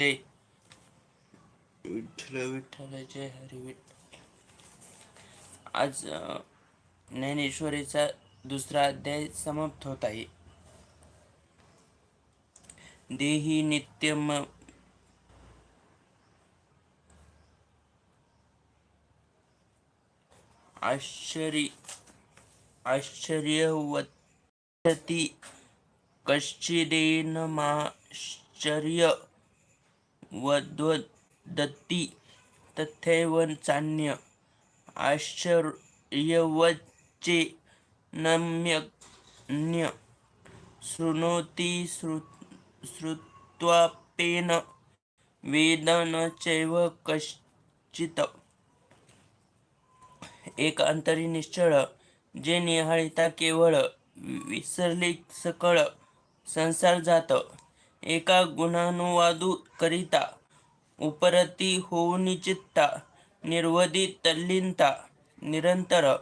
जय विठ्ठल विठ्ठल जय हरी विठ्ठल. आज ज्ञानेश्वरीचा दुसरा अध्याय समाप्त होत आहे. देही नित्यम आश्चर्य आश्चर्यवती कश्चिदेन माश्चर्य वद्वदती तथैव चान्य आश्चर्यवच्चे नम्यन्य शृणोति श्रु श्रुत्वापेन वेदन चैव कश्चित्। एक अंतरी निश्चळ जे निहाळिता केवळ विसरले सकळ संसार जात एका गुणानुवादू करिता उपरती होऊन चित्ता निर्वधी तल्लीनता निरंतर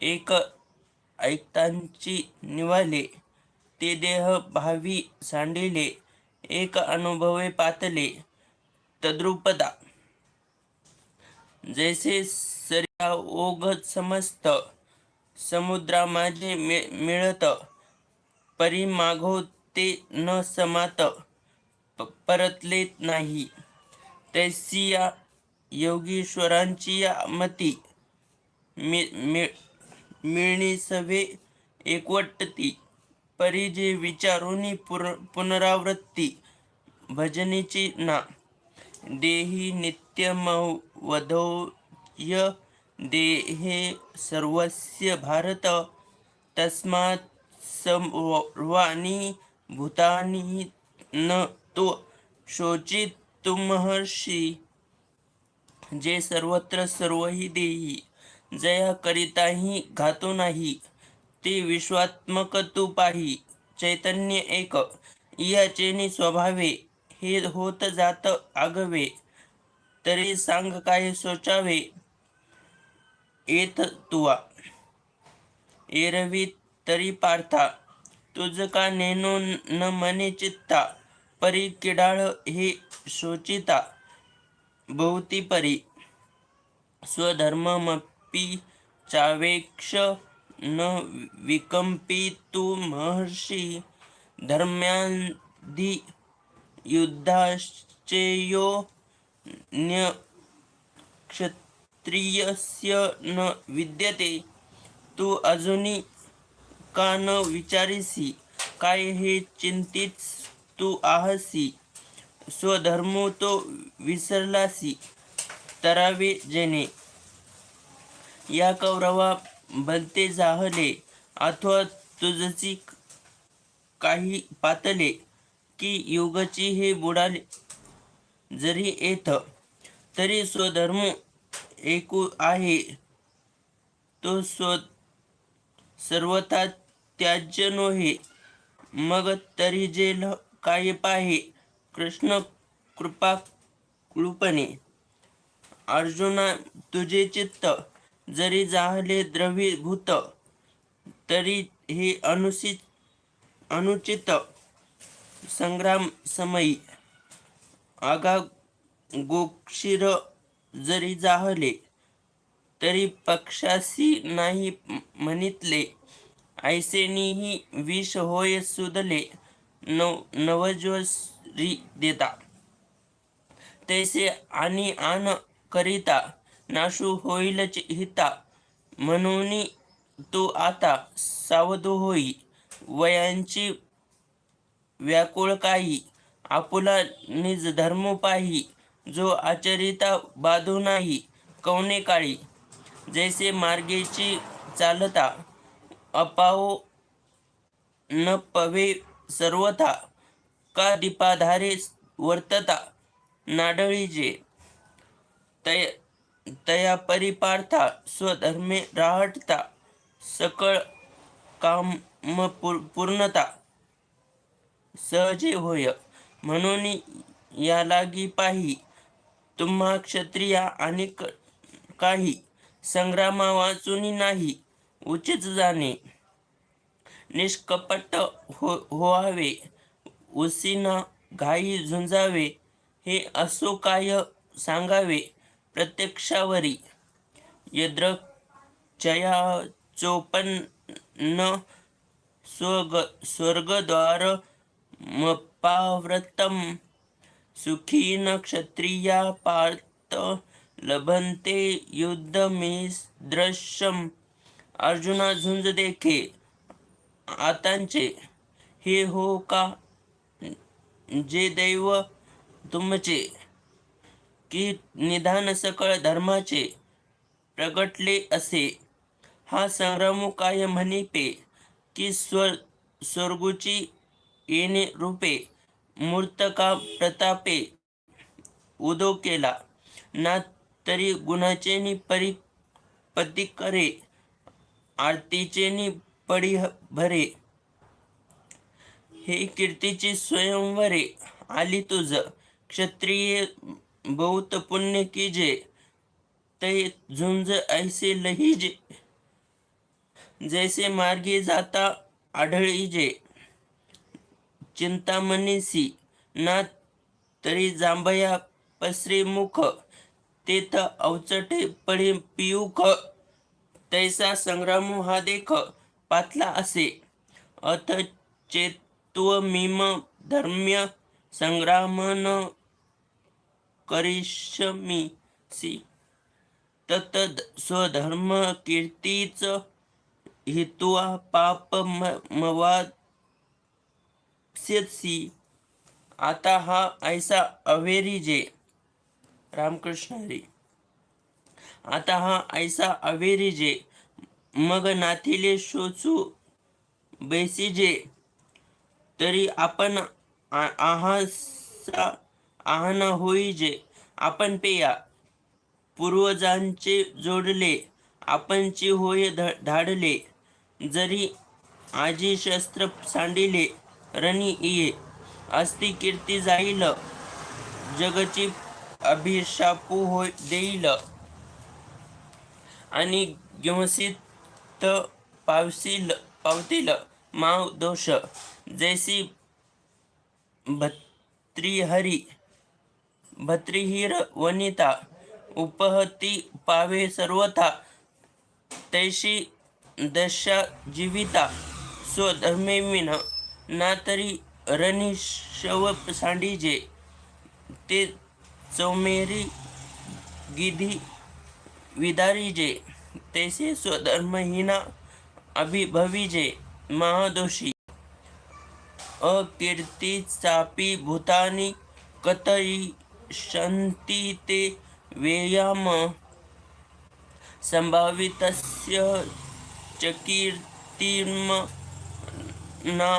एक ऐकतांची निवाले ते देह भावी सांडिले एक अनुभवे पातले तद्रुपदा. जैसे सरिया ओघ समस्त समुद्रा माझे मिळत परी ते न समात प- परतले नाही. तैसी या योगीश्वरांची या मती मि- मि- मिळणी सवे एकवटती. परी जे विचारुनी पुर पुनरावृत्ती भजनीची ना. देही नित्यमवधोय देहे सर्वस्य भारत तस्मात् सर्वाणी भूतानी न तो शोचित तुमहर्षी जे सर्वत्र सर्वही देही जया करिताही घातो नाही ते विश्वात्मक तू पाही चैतन्य एक याचेनी स्वभावे हे होत जात आगवे तरी सांग काय सोचावे येत तुवा एरवी तरी पार्था तुझ का नेनो न मने चित्ता परी किडाळ हे शोचिता भोवती परी. स्वधर्ममपि चावेक्ष न विकंपी तू महर्षी धर्म्यांधी युद्धाश्चेयो न्य क्षत्रियस्य न विद्यते. तू अजूनी का न विचारिसी काय हे चिंतित तू आहसी? स्वधर्म तो विसरलासी तरावे जेणे. या कौरवा भलते जाहले अथवा तुझची काही पातले की युगाची हे बुडाले जरी येत तरी स्वधर्म एकू आहे. तो स्व सर्वथा त्याज्य नोहे मग तरी जे ल- पाहे कृष्ण कृपा कृपणे. अर्जुना तुझे चित्त जरी जाहले द्रवीभूत तरी हे अनुचित अनुचित संग्राम समयी. आगा गोक्षीर जरी जाहले तरी पक्षासी नाही म्हणितले ऐसेनीही विष होय सुदले नव नवज्वरी देता. तैसे आणि आन करिता नाशू होईल हिता. म्हणून तू आता सावध होई वयांची व्याकुळ काही आपुला निज धर्म पाही जो आचरिता बाधू नाही कवने काळी? जैसे मार्गेची चालता अपाओ न पवे सर्वथा का दीपाधारे वर्तता नाडळीजे तय तया परिपार्था स्वधर्मे राहटता सकळ काम पूर- पूर्णता सहजे होय. म्हणून या लागी पाही तुम्हा क्षत्रिया आणि क- काही संग्रामा वाचून नाही उचित जाणे. निष्कपट हो होवावे. उसीनं घाई झुंजावे. हे असो काय सांगावे प्रत्यक्षावरी. यद्रक्षया चोपन्न स्वर्ग स्वर्गद्वार मपाव्रतम सुखीन क्षत्रिया पार्थ लभंते युद्धमेदृश्यम अर्जुना झुंज देखे. आतांचे हे हो का? जे दैव तुमचे की निधान सकळ धर्माचे प्रगटले असे. हा संग्राम काय म्हणिपे की स्वर स्वर्गुची येणे रूपे मूर्त का प्रतापे उदो केला. ना तरी गुणाचे नि परी पती करे आरतीचे नि पडी भरे हे कीर्तीची स्वयंवरे. आली तुझ. क्षत्रिय बहुत पुण्य कीजे ते झुंज ऐसे लहिजे जैसे मार्गी जाता आढळीजे चिंतामणीसी ना तरी जांभया पसरे मुख. तेथ अवचटे पडे पिऊख तैसा संग्राम हा देख पातला असे. अथ चेत्व मीम धर्म्य संग्रामन करिष्यमीसी तत स्वधर्म कीर्तीच हित्वा पाप मवासी आता हा ऐसा अवेरी जे. रामकृष्ण हरी. आता हा ऐसा अवेरी जे मग नाथिले शोचू बैसीजे तरी आपण आ- आहासा होई होईजे आपण पेया पूर्वजांचे जोडले आपणची होय ध- धाडले जरी आजी शस्त्र सांडिले रणी ये अस्ति कीर्ती जाईल जगची अभिशापू होय देईल. आणि ग्योसित पावसील पावतील माव दोष. जैसी भत्रिहरी भत्रिहीर वनिता उपहती पावे सर्वथा तैशी दशा जीविता स्वधर्मेविन ना तरी रणी शव सांडीजे ते चौमेरी गिधी विदारीजे तैसे स्वधर्महीना अभिभविजे महादोषी। अकीर्तीचापी भूतानी कतई शंती ते वेयाम संभावितस्य च कीर्तिम ना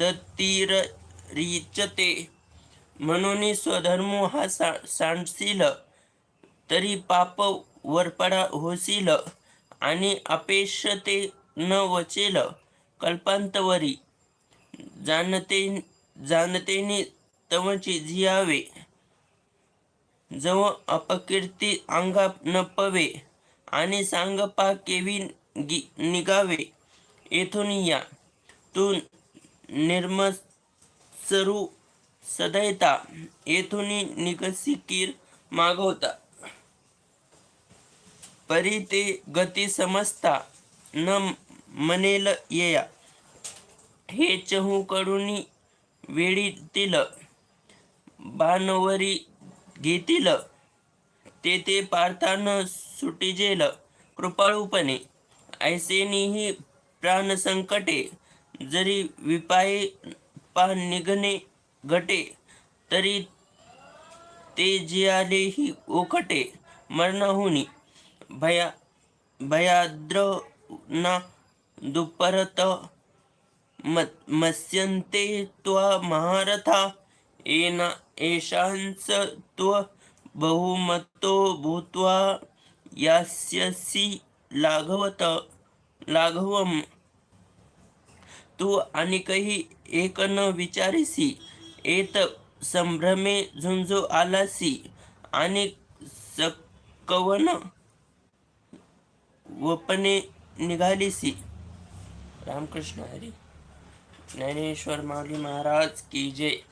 दत्तीरिचते म्हणून स्वधर्म हा सा सांडशील। तरी पाप वरपडा होसील आणि अपेक्षते ते न वचेल कल्पांतवरी. जाणते जाणतेने तवची जियावे जव अपकीर्ती अंगा न पवे आणि सांगपा केवी गी- निघावे येथून या. तू निर्मसरू सदैता. येथून निगसी कीर मागवता. परी ते गती समजता न मनेल येया. हे चहू कडून वेळीतील बाणवरी घेतील. ते ते पार्थान सुटिजेल कृपाळूपणे. ऐसेनीही प्राणसंकटे जरी विपाये पा निघणे घटे तरी ते जियालेही ओखटे मरणाहुनी भया भयाद्रना दुपरत म- मत्स्यन्ते त्वा महारथा। येन एषांस त्व बहुमतो भूत्वा यास्यसि लाघवत लाघवम। तू अनेकही एक न विचारिसी एत संभ्रमे झुंजो आलासी। आणि सकवन वपने निघालीसी रामकृष्ण हरी. ज्ञानेश्वर माऊली महाराज की जय.